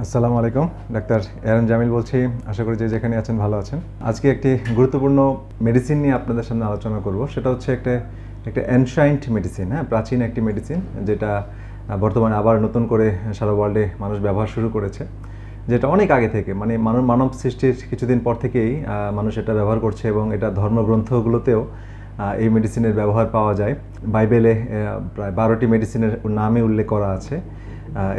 আসসালামু আলাইকুম, doctor Aaron Jamil বলছি। আশা করি যে যেখানে আছেন ভালো আছেন। আজকে একটি গুরুত্বপূর্ণ মেডিসিন নিয়ে আপনাদের সামনে আলোচনা করব। সেটা হচ্ছে একটা একটা অ্যানশাইন্ট মেডিসিন হ্যাঁ প্রাচীন একটি মেডিসিন যেটা বর্তমানে আবার নতুন করে সারা ওয়ার্ল্ডে মানুষ ব্যবহার শুরু করেছে। যেটা অনেক আগে থেকে মানে মানব মানব সৃষ্টির কিছুদিন পর থেকেই মানুষ এটা ব্যবহার করছে এবং এটা ধর্মগ্রন্থগুলোতেও এই মেডিসিনের ব্যবহার পাওয়া যায়। বাইবেলে প্রায় বারোটি মেডিসিনের নামে উল্লেখ করা আছে।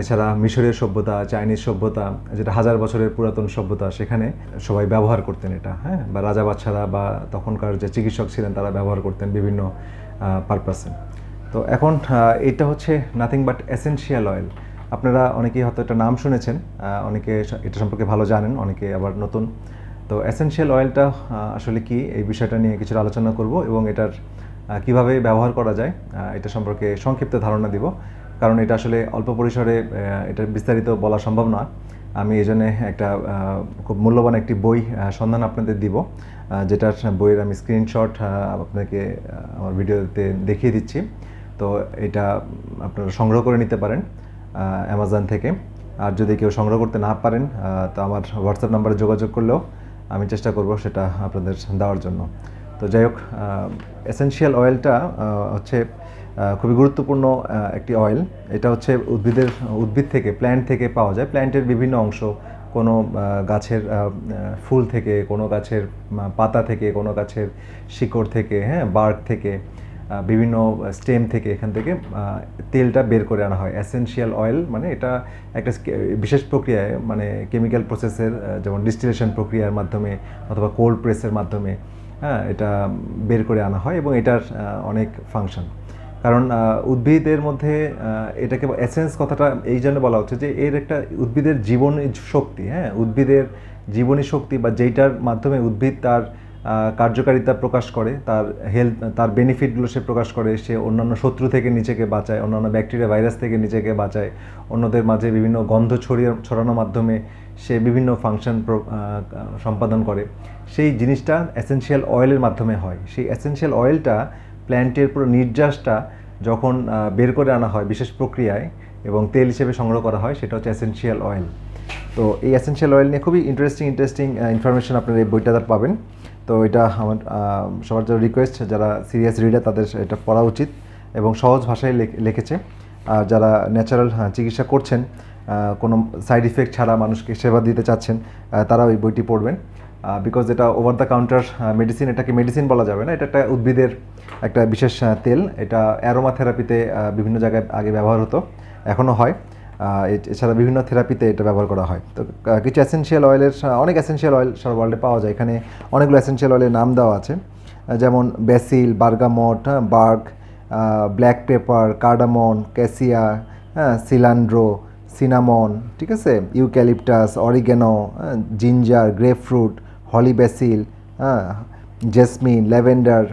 এছাড়া মিশরীয় সভ্যতা, চাইনিজ সভ্যতা, যেটা হাজার বছরের পুরাতন সভ্যতা, সেখানে সবাই ব্যবহার করতেন এটা হ্যাঁ? বা রাজা বাচ্চারা বা তখনকার যে চিকিৎসক ছিলেন, তারা ব্যবহার করতেন বিভিন্ন পারপাসে তো এখন এটা হচ্ছে নাথিং বাট এসেনশিয়াল অয়েল আপনারা অনেকেই হয়তো এটা নাম শুনেছেন অনেকে এটা সম্পর্কে ভালো জানেন, অনেকে আবার নতুন। তো এসেনশিয়াল অয়েলটা আসলে কি? এই বিষয়টা নিয়ে কিছুটা আলোচনা করব এবং এটার কীভাবে ব্যবহার করা যায় এটা সম্পর্কে সংক্ষিপ্ত ধারণা দিব। কারণ এটা আসলে অল্প পরিসরে এটা বিস্তারিত বলা সম্ভব নয়। আমি এই জন্যে একটা খুব মূল্যবান একটি বই সন্ধান আপনাদের দিব যেটার বইয়ের আমি স্ক্রিনশট আপনাকে আমার ভিডিওতে দেখিয়ে দিচ্ছি। তো এটা আপনারা সংগ্রহ করে নিতে পারেন অ্যামাজন থেকে। আর যদি কেউ সংগ্রহ করতে না পারেন তো আমার হোয়াটসঅ্যাপ নাম্বারে যোগাযোগ করলেও আমি চেষ্টা করব সেটা আপনাদের দেওয়ার জন্য। তো যাই হোক এসেনশিয়াল অয়েলটা হচ্ছে খুবই গুরুত্বপূর্ণ একটি অয়েল এটা হচ্ছে উদ্ভিদের, উদ্ভিদ থেকে প্ল্যান্ট থেকে পাওয়া যায়। প্ল্যান্টের বিভিন্ন অংশ, কোনো গাছের ফুল থেকে, কোনো গাছের পাতা থেকে, কোনো গাছের শিকড় থেকে হ্যাঁ বার্ক থেকে বিভিন্ন স্টেম থেকে এখান থেকে তেলটা বের করে আনা হয়। অ্যাসেনশিয়াল অয়েল মানে এটা একটা বিশেষ প্রক্রিয়ায় মানে কেমিক্যাল প্রসেসের যেমন ডিস্টিলেশন প্রক্রিয়ার মাধ্যমে অথবা কোল্ড প্রেসের মাধ্যমে হ্যাঁ এটা বের করে আনা হয় এবং এটার অনেক ফাংশন কারণ উদ্ভিদের মধ্যে এটাকে এসেন্স কথাটা এই জন্য বলা হচ্ছে যে এর একটা উদ্ভিদের জীবন শক্তি হ্যাঁ? উদ্ভিদের জীবনী শক্তি বা যেইটার মাধ্যমে উদ্ভিদ তার কার্যকারিতা প্রকাশ করে, তার হেলথ তার বেনিফিটগুলো সে প্রকাশ করে, সে অন্যান্য শত্রু থেকে নিজেকে বাঁচায়, অন্যান্য ব্যাকটেরিয়া ভাইরাস থেকে নিজেকে বাঁচায়, অন্যদের মাঝে বিভিন্ন গন্ধ ছড়িয়ে, ছড়ানোর মাধ্যমে সে বিভিন্ন ফাংশন সম্পাদন করে। সেই জিনিসটা এসেনশিয়াল অয়েলের মাধ্যমে হয়। সেই এসেনশিয়াল অয়েলটা প্ল্যান্টের পুরো নির্যাসটা যখন বের করে আনা হয় বিশেষ প্রক্রিয়ায় এবং তেল হিসেবে সংগ্রহ করা হয়, সেটা হচ্ছে এসেনশিয়াল অয়েল তো এই এসেনশিয়াল অয়েল নিয়ে খুবই ইন্টারেস্টিং ইন্টারেস্টিং ইনফরমেশন আপনার এই বইটা পাবেন। তো এটা আমার সবার জন্য রিকোয়েস্ট যারা সিরিয়াস রিডার তাদের এটা পড়া উচিত এবং সহজ ভাষায় লেখ- লিখেছে। আর যারা ন্যাচারাল চিকিৎসা করছেন কোনো সাইড ইফেক্ট ছাড়া মানুষকে সেবা দিতে চাচ্ছেন তারাও এই বইটি পড়বেন। বিকজ এটা ওভার দ্য কাউন্টার মেডিসিন এটাকে মেডিসিন বলা যাবে না, এটা একটা উদ্ভিদের একটা বিশেষ তেল। এটা অ্যারোমা থেরাপিতে বিভিন্ন জায়গায় আগে ব্যবহার হতো এখনও হয়। এছাড়া বিভিন্ন থেরাপিতে এটা ব্যবহার করা হয়। তো কিছু অ্যাসেনশিয়াল অয়েলের অনেক অ্যাসেনশিয়াল অয়েল সারা ওয়ার্ল্ডে পাওয়া যায়। এখানে অনেকগুলো অ্যাসেনশিয়াল অয়েলের নাম দেওয়া আছে। যেমন basil bergamot berg black pepper cardamom cassia হ্যাঁ সিলান্ড্রো সিনামন ঠিক আছে? Eucalyptus oregano ginger grapefruit holy basil হ্যাঁ জেসমিন, ল্যাভেন্ডার,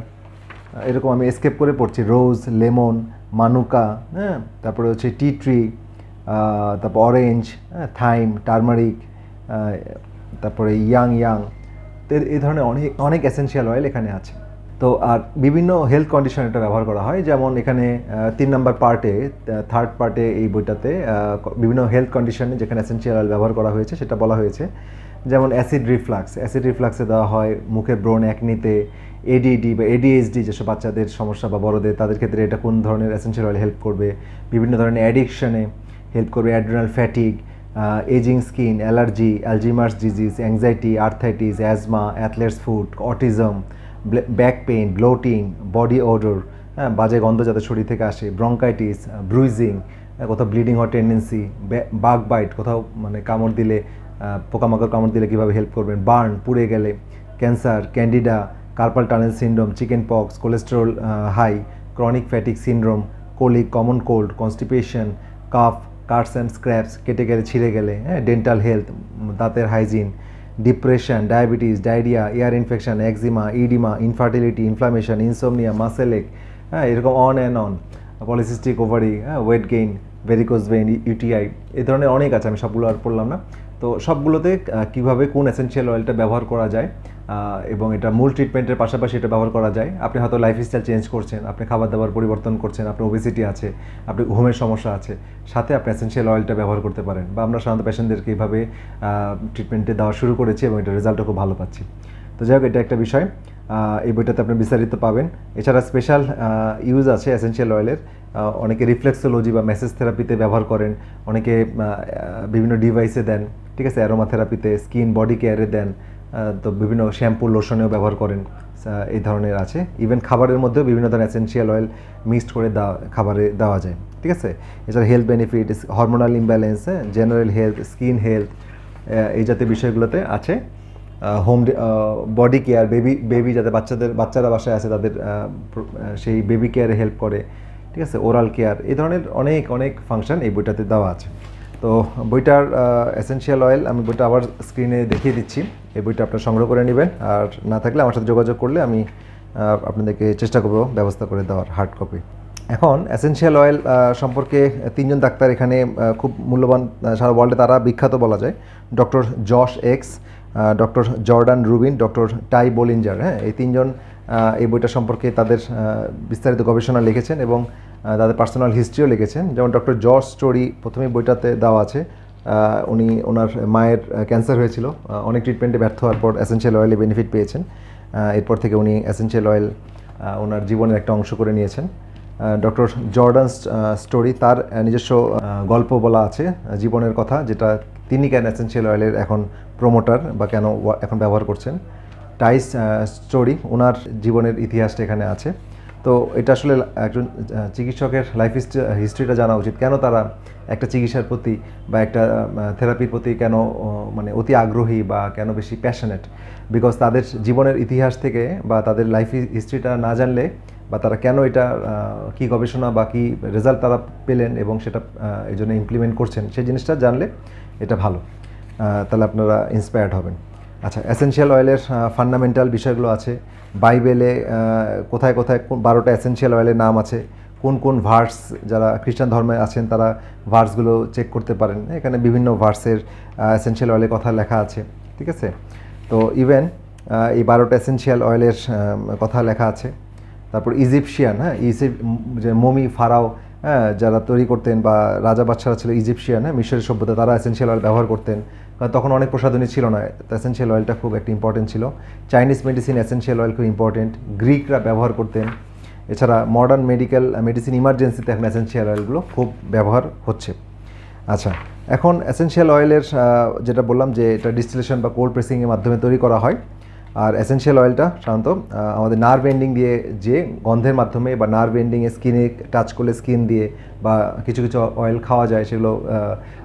এরকম আমি এসকেপ করে পড়ছি রোজ লেমন মানুকা হ্যাঁ তারপরে হচ্ছে টি ট্রি তারপর অরেঞ্জ থাইম টার্মারিক তারপরে ইয়াং ইয়াং তো এই ধরনের অনেক অনেক এসেনশিয়াল অয়েল এখানে আছে। তো আর বিভিন্ন হেলথ কন্ডিশন এটা ব্যবহার করা হয়, যেমন এখানে তিন নম্বর পার্টে থার্ড পার্টে এই বইটাতে বিভিন্ন হেলথ কন্ডিশনে যেখানে এসেনশিয়াল অয়েল ব্যবহার করা হয়েছে, সেটা বলা হয়েছে। যেমন অ্যাসিড রিফ্লাক্স, অ্যাসিড রিফ্লাক্সে দেওয়া হয় মুখে ব্রণ একনিতে এডিডি বা এডিএইচডি যেসব বাচ্চাদের সমস্যা বা বড়দের, তাদের ক্ষেত্রে এটা কোন ধরনের এসেনশিয়াল অয়েল হেল্প করবে? বিভিন্ন ধরনের অ্যাডিকশনে হেল্প করবে adrenal fatigue ageing skin allergy Alzheimer's disease anxiety arthritis asthma athlete's foot autism back pain bloating body odour হ্যাঁ বাজে গন্ধ যাতে শরীর থেকে আসে ব্রঙ্কাইটিস ব্রুইজিং কোথাও ব্লিডিং হওয়ার টেন্ডেন্সি বাগ বাইট কোথাও মানে কামড় দিলে পোকামাকড় কামড় দিলে কীভাবে হেল্প করবেন? বার্ন, পুড়ে গেলে, cancer, candida, carpal tunnel syndrome, chicken pox cholesterol high chronic fatigue syndrome colic common cold constipation cough cuts and scrapes কেটে গেলে, ছিঁড়ে গেলে হ্যাঁ ডেন্টাল হেলথ দাঁতের hygiene depression diabetes diarrhoea ear infection eczema oedema infertility inflammation insomnia muscle ache হ্যাঁ এরকম on and on polycystic ovary হ্যাঁ weight gain varicose vein UTI এই ধরনের অনেক আছে, আমি সবগুলো আর পড়লাম না। তো সবগুলোতে কীভাবে কোন এসেনশিয়াল অয়েলটা ব্যবহার করা যায় এবং এটা মূল ট্রিটমেন্টের পাশাপাশি এটা ব্যবহার করা যায়। আপনি হয়তো লাইফস্টাইল চেঞ্জ করছেন, আপনি খাবার দাবার পরিবর্তন করছেন আপনার ওবেসিটি আছে, আপনি ঘুমের সমস্যা আছে, সাথে আপনি এসেন্সিয়াল অয়েলটা ব্যবহার করতে পারেন। বা আমরা সাধারণত পেশেন্টদেরকে এইভাবে ট্রিটমেন্টে দেওয়া শুরু করেছি এবং এটা রেজাল্টও খুব ভালো পাচ্ছি। তো যাই হোক, এটা একটা বিষয়। এই বইটাতে আপনি বিস্তারিত পাবেন। এছাড়া স্পেশাল ইউজ আছে এসেনশিয়াল অয়েলের অনেকে রিফ্লেক্সোলজি বা মেসেজ থেরাপিতে ব্যবহার করেন। অনেকে বিভিন্ন ডিভাইসে দেন, ঠিক আছে? অ্যারোমা থেরাপিতে স্কিন বডি কেয়ারে দেন তো বিভিন্ন শ্যাম্পু লোশনেও ব্যবহার করেন। এই ধরনের আছে। ইভেন খাবারের মধ্যেও বিভিন্ন ধরনের এসেনশিয়াল অয়েল মিক্সড করে দেওয়া খাবারে দেওয়া যায়। ঠিক আছে? এছাড়া health benefit hormonal imbalance general health skin health এই জাতীয় বিষয়গুলোতে আছে। Home body care baby baby যাতে বাচ্চাদের বাচ্চারা বাসায় আছে, তাদের সেই বেবি কেয়ারে হেল্প করে। ঠিক আছে? ওরাল কেয়ার এই ধরনের অনেক অনেক ফাংশন এই বইটাতে দেওয়া আছে। তো বইটার এসেনশিয়াল অয়েল আমি বইটা আবার স্ক্রিনে দেখিয়ে দিচ্ছি। এই বইটা আপনারা সংগ্রহ করে নেবেন। আর না থাকলে আমার সাথে যোগাযোগ করলে আমি আপনাদেরকে চেষ্টা করব ব্যবস্থা করে দেওয়ার হার্ড কপি এখন এসেনশিয়াল অয়েল সম্পর্কে তিনজন ডাক্তার এখানে খুব মূল্যবান সারা ওয়ার্ল্ডে তারা বিখ্যাত বলা যায়। Doctor Josh Axe doctor Jordan Rubin, doctor Ty Bollinger হ্যাঁ? এই তিনজন এই বইটা সম্পর্কে তাদের বিস্তারিত গবেষণা লিখেছেন এবং তাদের পার্সোনাল হিস্ট্রিও লিখেছেন। যেমন ডক্টর জর্জ স্টোরি প্রথমে বইটাতে দেওয়া আছে। উনি, ওনার মায়ের ক্যান্সার হয়েছিল। অনেক ট্রিটমেন্টে ব্যর্থ হওয়ার পর এসেনশিয়াল অয়েলে বেনিফিট পেয়েছেন। এরপর থেকে উনি এসেনশিয়াল অয়েল ওনার জীবনের একটা অংশ করে নিয়েছেন। ডক্টর জর্ডান স্টোরি তার নিজস্ব গল্প বলা আছে জীবনের কথা, যেটা তিনি কেন এসেনশিয়াল অয়েলের এখন প্রমোটার বা কেন এখন ব্যবহার করছেন? টাইস স্টোরি ওনার জীবনের ইতিহাসটা এখানে আছে। তো এটা আসলে একজন চিকিৎসকের লাইফ হিস্ট্রিটা জানা উচিত। কেন তারা একটা চিকিৎসার প্রতি বা একটা থেরাপির প্রতি কেন মানে অতি আগ্রহী বা কেন বেশি প্যাশনেট বিকজ তাদের জীবনের ইতিহাস থেকে বা তাদের লাইফ হিস্ট্রিটা না জানলে বা তারা কেন এটা কি গবেষণা বা কি রেজাল্ট তারা পেলেন এবং সেটা এই জন্য ইমপ্লিমেন্ট করছেন, সেই জিনিসটা জানলে এটা ভালো। তাহলে আপনারা ইন্সপায়ার্ড হবেন। আচ্ছা এসেনশিয়াল অয়েলের ফান্ডামেন্টাল বিষয়গুলো আছে। বাইবেলে কোথায় কোথায় কোন বারোটা এসেনশিয়াল অয়েলের নাম আছে? কোন কোন ভার্স যারা খ্রিস্টান ধর্মে আছেন, তারা ভার্সগুলো চেক করতে পারেন। এখানে বিভিন্ন ভার্সের এসেনশিয়াল অয়েলের কথা লেখা আছে। ঠিক আছে? তো ইভেন এই বারোটা এসেনশিয়াল অয়েলের কথা লেখা আছে। তারপর ইজিপশিয়ান হ্যাঁ? ইজিপ যে মমি, ফারাও হ্যাঁ যারা তৈরি করতেন বা রাজা বাচ্চারা ছিল ইজিপশিয়ান হ্যাঁ মিশরের সভ্যতা, তারা এসেনশিয়াল অয়েল ব্যবহার করতেন। কারণ তখন অনেক প্রসাধনী ছিল না এসেনশিয়াল অয়েলটা খুব একটা ইম্পর্টেন্ট ছিল। চাইনিজ মেডিসিন এসেনশিয়াল অয়েল খুব ইম্পর্টেন্ট গ্রিকরা ব্যবহার করতেন। এছাড়া মডার্ন মেডিকেল মেডিসিন ইমার্জেন্সিতে এখন এসেনশিয়াল অয়েলগুলো খুব ব্যবহার হচ্ছে। আচ্ছা এখন এসেনশিয়াল অয়েলের যেটা বললাম যে এটা ডিস্টিলেশন বা কোল্ড প্রেসিংয়ের মাধ্যমে তৈরি করা হয়। আর এসেনশিয়াল অয়েলটা সাধারণত আমাদের নার্ভ এন্ডিং দিয়ে যে গন্ধের মাধ্যমে বা নার্ভ এন্ডিংয়ে স্কিনে টাচ করলে স্কিন দিয়ে বা কিছু কিছু অয়েল খাওয়া যায় সেগুলো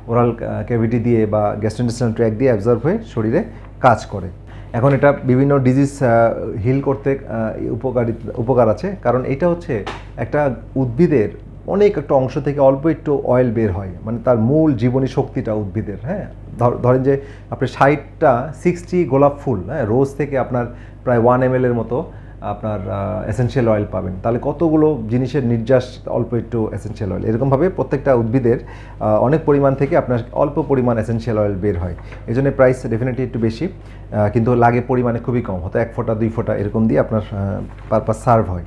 ওরাল ক্যাভিটি দিয়ে বা গ্যাস্ট্রেন্টেশনাল ট্র্যাক দিয়ে অ্যাবজর্ব হয়ে শরীরে কাজ করে। এখন এটা বিভিন্ন ডিজিজ হিল করতে আহ, উপকারী উপকার আছে। কারণ এটা হচ্ছে একটা উদ্ভিদের অনেক একটা অংশ থেকে অল্প একটু অয়েল বের হয়। মানে তার মূল জীবনী শক্তিটা উদ্ভিদের হ্যাঁ? ধর- ধরেন যে আপনি ষাটটা সিক্সটি গোলাপ ফুল হ্যাঁ? রোজ থেকে আপনার প্রায় ওয়ান এম এর মতো আপনার এসেনশিয়াল অয়েল পাবেন। তাহলে কতগুলো জিনিসের নির্যাস অল্প একটু এসেনশিয়াল অয়েল এরকমভাবে প্রত্যেকটা উদ্ভিদের অনেক পরিমাণ থেকে আপনার অল্প পরিমাণ এসেনশিয়াল অয়েল বের হয়। এই জন্য প্রাইস ডেফিনেটলি একটু বেশি কিন্তু লাগে পরিমাণে খুবই কম। হয়তো এক ফোঁটা, দুই ফোঁটা এরকম দিয়ে আপনার পারপাস সার্ভ হয়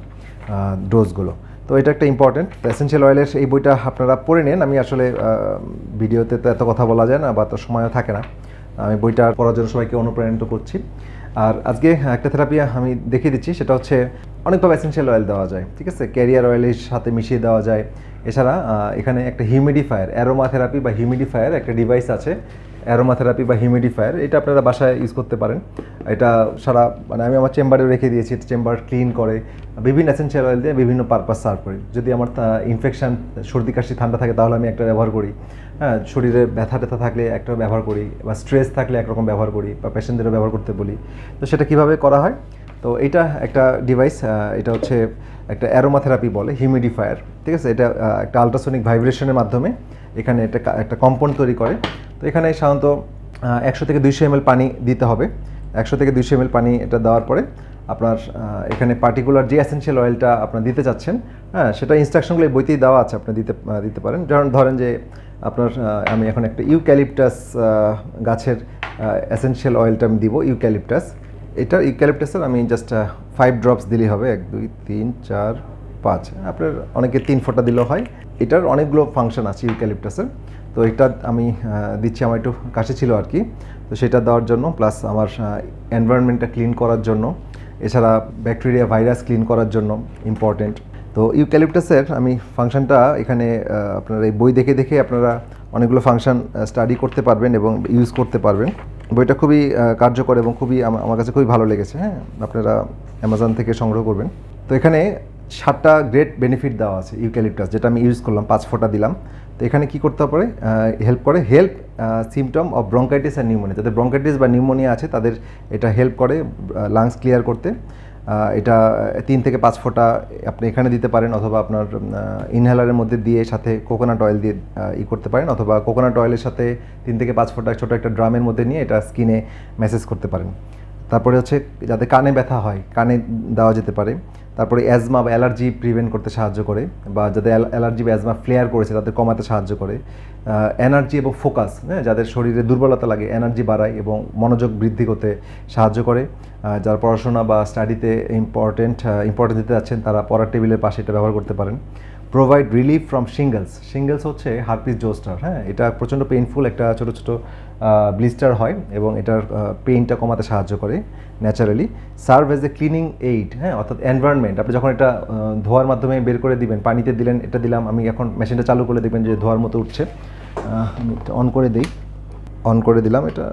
ডোজগুলো তো এটা একটা ইম্পর্টেন্ট এসেনশিয়াল অয়েলের এই বইটা আপনারা পড়ে নেন। আমি আসলে ভিডিওতে তো এত কথা বলা যায় না, বা তো সময়ও থাকে না। আমি বইটা পড়ার জন্য সবাইকে অনুপ্রাণিত করছি। আর আজকে একটা থেরাপি আমি দেখিয়ে দিচ্ছি। সেটা হচ্ছে অনেকভাবে এসেনশিয়াল অয়েল দেওয়া যায়, ঠিক আছে? ক্যারিয়ার অয়েলের সাথে মিশিয়ে দেওয়া যায়। এছাড়া এখানে একটা হিউমিডিফায়ার অ্যারোমা থেরাপি বা হিউমিডিফায়ার একটা ডিভাইস আছে। অ্যারোমা থেরাপি বা হিউমিডিফায়ার এটা আপনারা বাসায় ইউজ করতে পারেন। এটা সারা মানে আমি আমার চেম্বারে রেখে দিয়েছি, এটা চেম্বার ক্লিন করে, বিভিন্ন এসেনশিয়াল অয়েল দিয়ে বিভিন্ন পারপাস সার্ভ করি। যদি আমার ইনফেকশান সর্দি, কাশি, ঠান্ডা থাকে, তাহলে আমি একটা ব্যবহার করি। হ্যাঁ শরীরে ব্যথা ট্যাথা থাকলে একটা ব্যবহার করি, বা স্ট্রেস থাকলে একরকম ব্যবহার করি, বা পেশেন্টদেরও ব্যবহার করতে বলি। তো সেটা কীভাবে করা হয়? তো এটা একটা ডিভাইস এটা হচ্ছে একটা অ্যারোমাথেরাপি বলে হিউমিডিফায়ার ঠিক আছে? এটা একটা আলট্রাসনিক ভাইব্রেশনের মাধ্যমে এখানে একটা একটা কম্পাউন্ড তৈরি করে। তো এখানে সাধারণত একশো থেকে দুইশো এমএল পানি দিতে হবে। একশো থেকে দুইশো এমএল পানি এটা দেওয়ার পরে আপনার এখানে পার্টিকুলার যে অ্যাসেনশিয়াল অয়েলটা আপনার দিতে চাচ্ছেন হ্যাঁ সেটা ইনস্ট্রাকশনগুলো বইতেই দেওয়া আছে, আপনি দিতে দিতে পারেন। যেমন ধরেন যে আপনার আমি এখন একটা ইউক্যালিপটাস গাছের এসেনশিয়াল অয়েলটা আমি দিব ইউক্যালিপটাস এটা ইউক্যালিপটাসের আমি জাস্ট ফাইভ ড্রপস দিলেই হবে। এক, দুই, তিন, চার, পাঁচ। আপনার অনেকে তিন ফোঁটা দিলেও হয়। এটার অনেকগুলো ফাংশন আছে ইউক্যালিপটাসের তো এটা আমি দিচ্ছি আমার একটু কাছে ছিল আর কি। তো সেটা দেওয়ার জন্য প্লাস আমার এনভায়রনমেন্টটা ক্লিন করার জন্য, এছাড়া ব্যাকটেরিয়া ভাইরাস ক্লিন করার জন্য ইম্পর্টেন্ট তো ইউক্যালিপটাসের আমি ফাংশনটা এখানে আপনার এই বই দেখে দেখে আপনারা অনেকগুলো ফাংশন স্টাডি করতে পারবেন এবং ইউজ করতে পারবেন। বইটা খুবই কার্যকর এবং খুবই আমার কাছে খুবই ভালো লেগেছে হ্যাঁ? আপনারা অ্যামাজন থেকে সংগ্রহ করবেন। তো এখানে সাতটা গ্রেট বেনিফিট দেওয়া আছে ইউক্যালিপটাস যেটা আমি ইউজ করলাম, পাঁচ ফোঁটা দিলাম। তো এখানে কি করতে পারে হেল্প করে। হেল্প সিমটম অফ ব্রঙ্কাইটিস আর নিউমোনিয়া যাদের ব্রঙ্কাইটিস বা নিউমোনিয়া আছে, তাদের এটা হেল্প করে লাংস ক্লিয়ার করতে। এটা তিন থেকে পাঁচ ফোঁটা আপনি এখানে দিতে পারেন অথবা আপনার ইনহেলারের মধ্যে দিয়ে সাথে কোকোনাট অয়েল দিয়ে ই করতে পারেন অথবা কোকোনাট অয়েলের সাথে তিন থেকে পাঁচ ফোঁটা ছোটো একটা ড্রামের মধ্যে নিয়ে এটা স্কিনে মেসেজ করতে পারেন। তারপরে হচ্ছে যাদের কানে ব্যথা হয়, কানে দেওয়া যেতে পারে। তারপরে অ্যাজমা বা অ্যালার্জি প্রিভেন্ট করতে সাহায্য করে বা যাদের অ্যালার্জি বা অ্যাজমা ফ্লেয়ার করেছে তাদের কমাতে সাহায্য করে। এনার্জি এবং ফোকাস হ্যাঁ যাদের শরীরে দুর্বলতা লাগে এনার্জি বাড়ায় এবং মনোযোগ বৃদ্ধি করতে সাহায্য করে। যারা পড়াশোনা বা স্টাডিতে ইম্পর্টেন্ট ইম্পর্টেন্ট দিতে যাচ্ছেন, তারা পড়ার টেবিলের পাশে এটা ব্যবহার করতে পারেন। Provide relief from shingles shingles হচ্ছে হারপিস জোস্টার হ্যাঁ এটা প্রচণ্ড পেইনফুল একটা ছোটো ছোটো ব্লিস্টার হয় এবং এটার পেইনটা কমাতে সাহায্য করে naturally serve as a cleaning aid হ্যাঁ অর্থাৎ এনভায়রনমেন্ট আপনি যখন এটা ধোয়ার মাধ্যমে বের করে দিবেন, পানিতে দিলেন, এটা দিলাম, আমি এখন মেশিনটা চালু করে দেখবেন যে ধোয়ার মতো উঠছে। আমি অন করে দিই। অন করে দিলাম। এটা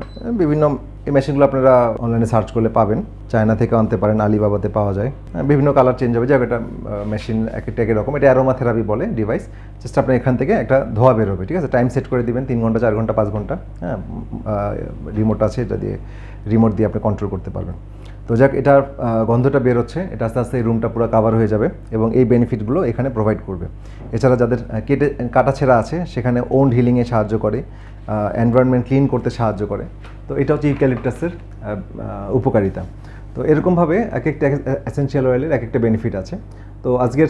বিভিন্ন এই মেশিনগুলো আপনারা অনলাইনে সার্চ করলে পাবেন। চায়না থেকে আনতে পারেন আলিবাবাতে পাওয়া যায়। বিভিন্ন কালার চেঞ্জ হবে। যাক এটা মেশিন এক একটা এক রকম। এটা অ্যারোমা থেরাপি বলে ডিভাইস জাস্ট আপনি এখান থেকে একটা ধোয়া বেরোবে ঠিক আছে? টাইম সেট করে দিবেন তিন ঘণ্টা চার ঘণ্টা পাঁচ ঘণ্টা। হ্যাঁ রিমোট আছে এটা দিয়ে রিমোট দিয়ে আপনি কন্ট্রোল করতে পারবেন। তো যাক এটার গন্ধটা বেরোচ্ছে। এটা আস্তে আস্তে এই রুমটা পুরো কাভার হয়ে যাবে এবং এই বেনিফিটগুলো এখানে প্রোভাইড করবে। এছাড়া যাদের আহ, কেটে কাটাছেঁড়া আছে সেখানে ওন্ড হিলিংয়ে সাহায্য করে। এনভায়রনমেন্ট ক্লিন করতে সাহায্য করে। তো এটা হচ্ছে ইউক্যালিপটাসের উপকারিতা। তো এরকমভাবে এক একটা এসেনশিয়াল অয়েলের এক একটা বেনিফিট আছে। তো আজকের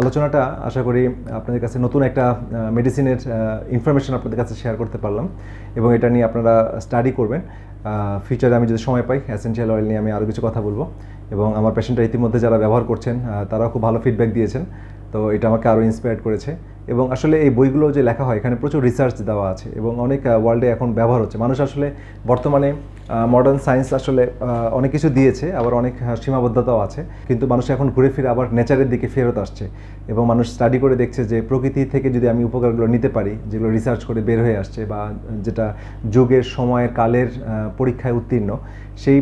আলোচনাটা আশা করি আপনাদের কাছে নতুন একটা মেডিসিনের ইনফরমেশন আপনাদের কাছে শেয়ার করতে পারলাম। এবং এটা নিয়ে আপনারা স্টাডি করবেন। ফিউচারে আমি যদি সময় পাই এসেনশিয়াল অয়েল নিয়ে আমি আরও কিছু কথা বলব। এবং আমার পেশেন্টরা ইতিমধ্যে যারা ব্যবহার করছেন তারাও খুব ভালো ফিডব্যাক দিয়েছেন। তো এটা আমাকে আরও ইন্সপায়ার করেছে। এবং আসলে এই বইগুলো যে লেখা হয় এখানে প্রচুর রিসার্চ দেওয়া আছে এবং অনেক ওয়ার্ল্ডে এখন ব্যবহার হচ্ছে। মানুষ আসলে বর্তমানে মডার্ন সায়েন্স আসলে অনেক কিছু দিয়েছে আবার অনেক সীমাবদ্ধতাও আছে। কিন্তু মানুষ এখন ঘুরে ফিরে আবার নেচারের দিকে ফেরত আসছে এবং মানুষ স্টাডি করে দেখছে যে প্রকৃতি থেকে যদি আমি উপকারগুলো নিতে পারি যেগুলো রিসার্চ করে বের হয়ে আসছে বা যেটা যুগের সময়ের কালের পরীক্ষায় উত্তীর্ণ সেই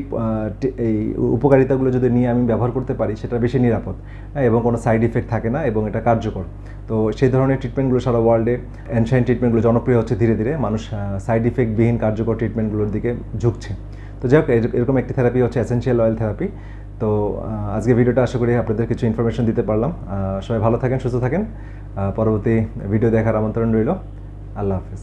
এই উপকারিতাগুলো যদি নিয়ে আমি ব্যবহার করতে পারি সেটা বেশি নিরাপদ। হ্যাঁ, এবং কোনো সাইড ইফেক্ট থাকে না এবং এটা কার্যকর। তো সেই ধরনের ট্রিটমেন্টগুলো সারা ওয়ার্ল্ডে অ্যানশাইন ট্রিটমেন্টগুলো জনপ্রিয় হচ্ছে ধীরে ধীরে। মানুষ সাইড ইফেক্টবিহীন কার্যকর ট্রিটমেন্টগুলোর দিকে ঝুঁকছে। তো যাই হোক এরকম একটি থেরাপি হচ্ছে অ্যাসেন্সিয়াল অয়েল থেরাপি তো আজকে ভিডিওটা আশা করি আপনাদের কিছু ইনফরমেশন দিতে পারলাম। সবাই ভালো থাকেন, সুস্থ থাকেন। পরবর্তী ভিডিও দেখার আমন্ত্রণ রইল। আল্লাহ হাফিজ।